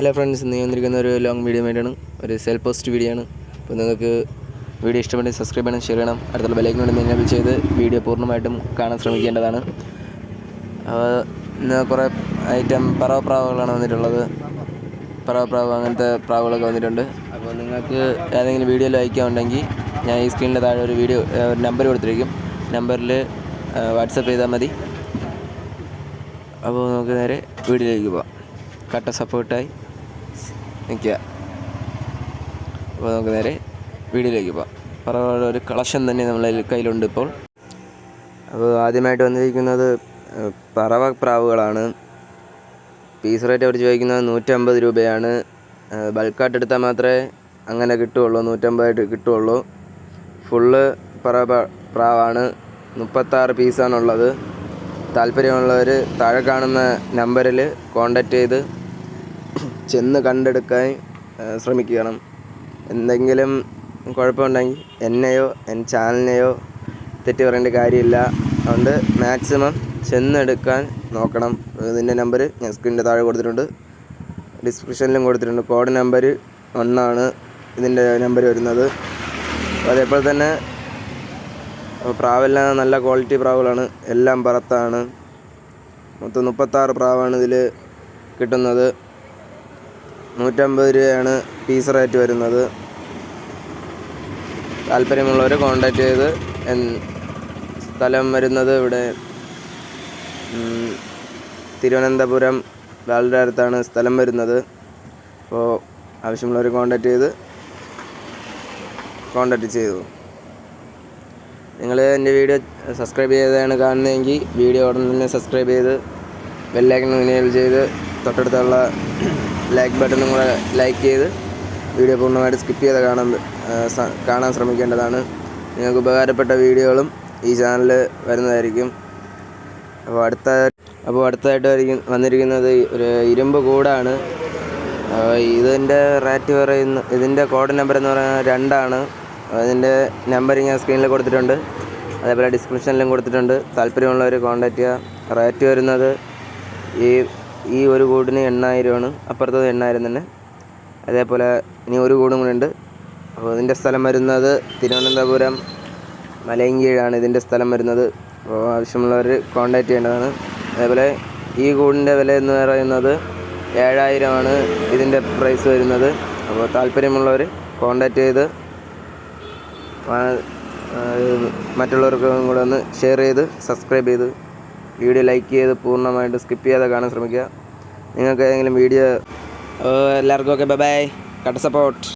Hello friends ഇന്ന് വന്നിരിക്കുന്ന ഒരു ലോങ് വീഡിയോ ആയിട്ടാണ്. ഒരു സെൽഫ് പോസ്റ്റ് വീഡിയോ ആണ്. അപ്പോൾ നിങ്ങൾക്ക് വീഡിയോ ഇഷ്ടപ്പെട്ടെങ്കിൽ സബ്സ്ക്രൈബ് ചെയ്യണം ഷെയർ ചെയ്യണം. അടുത്തുള്ള ബലേക്കും വേണ്ടി നിങ്ങൾ ചെയ്ത് വീഡിയോ പൂർണമായിട്ടും കാണാൻ ശ്രമിക്കേണ്ടതാണ്. അപ്പോൾ ഇന്ന് കുറേ ഐറ്റം പറവ പ്രാവുകളാണ് വന്നിട്ടുള്ളത്. പറവ പ്രാവ് അങ്ങനത്തെ പ്രാവുകളൊക്കെ വന്നിട്ടുണ്ട്. അപ്പോൾ നിങ്ങൾക്ക് ഏതെങ്കിലും വീഡിയോ ലൈക്കാവുണ്ടെങ്കിൽ ഞാൻ ഈ സ്ക്രീനിന്റെ താഴെ ഒരു വീഡിയോ ഒരു നമ്പർ കൊടുത്തിരിക്കും. നമ്പറിൽ വാട്സപ്പ് ചെയ്താൽ മതി. അപ്പോൾ നമുക്ക് നേരെ വീഡിയോയിലേക്ക് പോവാം. കട്ട സപ്പോർട്ടായി നിൽക്കുക അപ്പോൾ നമുക്ക് നേരെ വീഡിയോയിലേക്ക് പോകാം പറഞ്ഞ ഒരു കളക്ഷൻ തന്നെ നമ്മളെ കയ്യിലുണ്ട് ഇപ്പോൾ. അപ്പോൾ ആദ്യമായിട്ട് വന്നിരിക്കുന്നത് പറവ പ്രാവുകളാണ്. പീസ് റേറ്റ് അവർ ചോദിക്കുന്നത് നൂറ്റമ്പത് രൂപയാണ്. ബൾക്കായിട്ട് എടുത്താൽ മാത്രമേ അങ്ങനെ കിട്ടുകയുള്ളൂ നൂറ്റമ്പതായിട്ട് കിട്ടുകയുള്ളൂ. ഫുള്ള് പറവ പ്രാവാണ്. മുപ്പത്താറ് പീസാണുള്ളത്. താല്പര്യമുള്ളവർ താഴെ കാണുന്ന നമ്പറിൽ കോണ്ടാക്ട് ചെയ്ത് ചെന്ന് കണ്ടെടുക്കാൻ ശ്രമിക്കണം. എന്തെങ്കിലും കുഴപ്പമുണ്ടെങ്കിൽ എന്നെയോ എന്റെ ചാനലിനെയോ തെറ്റ് പറയേണ്ട കാര്യമില്ല. അതുകൊണ്ട് മാക്സിമം ചെന്നെടുക്കാൻ നോക്കണം. ഇതിന്റെ നമ്പർ ഞാൻ സ്ക്രീനിന്റെ താഴെ കൊടുത്തിട്ടുണ്ട്. ഡിസ്ക്രിപ്ഷനിലും കൊടുത്തിട്ടുണ്ട്. കോഡ് നമ്പർ ഒന്നാണ് ഇതിന്റെ നമ്പർ വരുന്നത്. അതേപോലെ തന്നെ പ്രാവെല്ലാം നല്ല ക്വാളിറ്റി പ്രാവുകളാണ്. എല്ലാം പറത്താണ്. മൊത്തം മുപ്പത്താറ് പ്രാവാണ് ഇതിൽ കിട്ടുന്നത്. നൂറ്റമ്പത് രൂപയാണ് പീസ് റേറ്റ് വരുന്നത്. താല്പര്യമുള്ളവർ കോണ്ടാക്ട് ചെയ്ത് സ്ഥലം വരുന്നത് ഇവിടെ തിരുവനന്തപുരം വാളുടെ അടുത്താണ് സ്ഥലം വരുന്നത്. അപ്പോൾ ആവശ്യമുള്ളവർ കോണ്ടാക്ട് ചെയ്ത് കോണ്ടാക്ട് ചെയ്തു. നിങ്ങൾ എന്റെ വീഡിയോ സബ്സ്ക്രൈബ് ചെയ്താണ് കാണുന്നതെങ്കിൽ വീഡിയോ ഉടൻ തന്നെ സബ്സ്ക്രൈബ് ചെയ്ത് ബെല്ലൈക്കൺ എനേബിൾ ചെയ്ത് തൊട്ടടുത്തുള്ള ലൈക്ക് ബട്ടണും കൂടെ ലൈക്ക് ചെയ്ത് വീഡിയോ പൂർണമായിട്ട് സ്കിപ്പ് ചെയ്ത് കാണാൻ കാണാൻ ശ്രമിക്കേണ്ടതാണ്. നിങ്ങൾക്ക് ഉപകാരപ്പെട്ട വീഡിയോകളും ഈ ചാനലിൽ വരുന്നതായിരിക്കും. അപ്പോൾ അടുത്ത അപ്പോൾ അടുത്തതായിട്ട് വന്നിരിക്കുന്നത് ഒരു ഇരുമ്പ് കൂടാണ്. ഇതിന്റെ റേറ്റ് പറയുന്ന ഇതിന്റെ കോഡ് നമ്പർ എന്ന് പറയുന്നത് രണ്ടാണ്. അതിന്റെ നമ്പർ ഞാൻ സ്ക്രീനിൽ കൊടുത്തിട്ടുണ്ട്. അതേപോലെ ഡിസ്ക്രിപ്ഷനിലും കൊടുത്തിട്ടുണ്ട്. താല്പര്യമുള്ളവർ കോൺടാക്റ്റ് ചെയ്യുക. റേറ്റ് വരുന്നത് ഈ ഈ ഒരു കൂടിന് എണ്ണായിരമാണ് അപ്പുറത്തത് എണ്ണായിരം തന്നെ. അതേപോലെ ഇനി ഒരു കൂടും കൂടെ ഉണ്ട്. അപ്പോൾ ഇതിന്റെ സ്ഥലം വരുന്നത് തിരുവനന്തപുരം മലയങ്കീഴാണ് ഇതിന്റെ സ്ഥലം വരുന്നത്. അപ്പോൾ ആവശ്യമുള്ളവർ കോൺടാക്റ്റ് ചെയ്യേണ്ടതാണ്. അതേപോലെ ഈ കൂടിന്റെ വില എന്ന് പറയുന്നത് ഏഴായിരമാണ് ഇതിന്റെ പ്രൈസ് വരുന്നത്. അപ്പോൾ താല്പര്യമുള്ളവർ കോൺടാക്റ്റ് ചെയ്ത് മറ്റുള്ളവർക്കും കൂടെ ഒന്ന് ഷെയർ ചെയ്ത് സബ്സ്ക്രൈബ് ചെയ്ത് വീഡിയോ ലൈക്ക് ചെയ്ത് പൂർണമായിട്ട് സ്കിപ്പ് ചെയ്യാതെ കാണാൻ ശ്രമിക്കുക. നിങ്ങൾക്ക് ഏതെങ്കിലും വീഡിയോ എല്ലാവർക്കും okay bye bye cut support